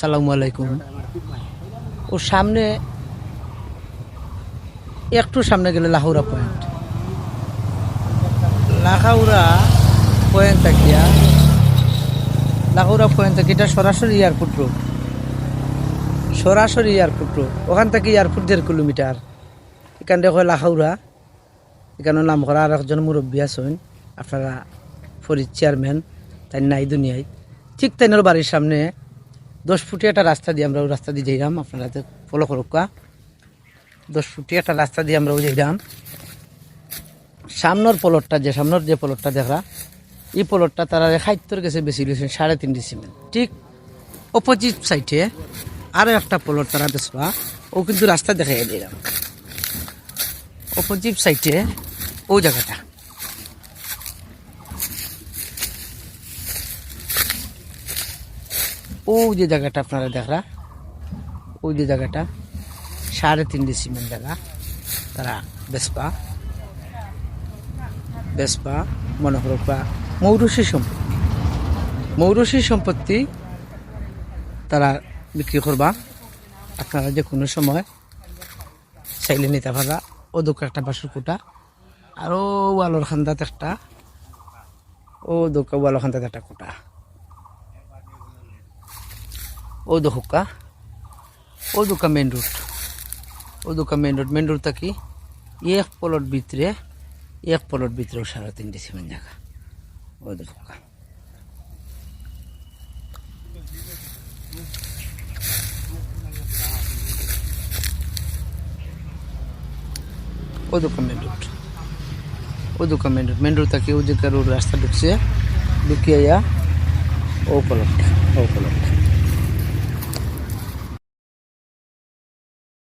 সালামু আলাইকুম ও সামনে, একটু সামনে গেলে লাহৌরা পয়েন্ট লাহাউরা পয়েন্ট থাকিয়া লাহৌরা পয়েন্ট থেকে সরাসরি এয়ারপোর্ট রোড সরাসরি এয়ারপোর্ট রোড ওখান থেকে এয়ারপোর্ট দেড় কিলোমিটার এখান থেকে লাহাউরা এখানে নাম করা আর একজন মুরব্বী আছেন। আপনারা ফরিদ চেয়ারম্যান তাই নাই দুনিয়ায়। ঠিক তাইনের বাড়ির সামনে দশ ফুটি একটা রাস্তা দিয়ে আমরা ওই রাস্তা দিয়ে যাইলাম, আপনারা ফলো করুকা দশ ফুটি একটা রাস্তা দিয়ে আমরা ওই যাইলাম। সামনের পলটটা যে, সামনের যে পলটটা দেখা এই পলটটা তারা খাদ্যর গেছে বেশি দিয়েছেন সাড়ে তিন ডিসিমেল ঠিক অপোজিট সাইডে আরও একটা পলট তারা বেসবা ও কিন্তু রাস্তা দেখাই দিলাম। অপোজিট সাইডে ও জায়গাটা। ও যে জায়গাটা আপনারা দেখরা, ওই যে জায়গাটা, সাড়ে তিন ডিসিমেল জায়গা, তারা বেসপা বেসপা মনে করো বা মৌরসী সম্পত্তি। মৌরসী সম্পত্তি তারা বিক্রি করবা। আপনারা যে কোনো সময় চাইলে নিতে পারা ও দুঃখ একটা বাসুর কুটা আরও ওয়ালোর খান্দাতে একটা ও দুঃখ ওয়ালোর খান্দাতে একটা কুটা। ও দুকা ও দুকা মেন রুট ও দুকা মেন রোড মেন রোড থাকি এক পলট ভিতরে এক পলট ভিতরেও সাড়ে তিন ডিসিমেন্ট জায়গা ও দুকা ও দুকা মেন রোড ও দুকা মেন রোড মেন রোড থাকি ও রোড রাস্তা ঢুকছে ঢুকিয়ে ও পলট ও পলট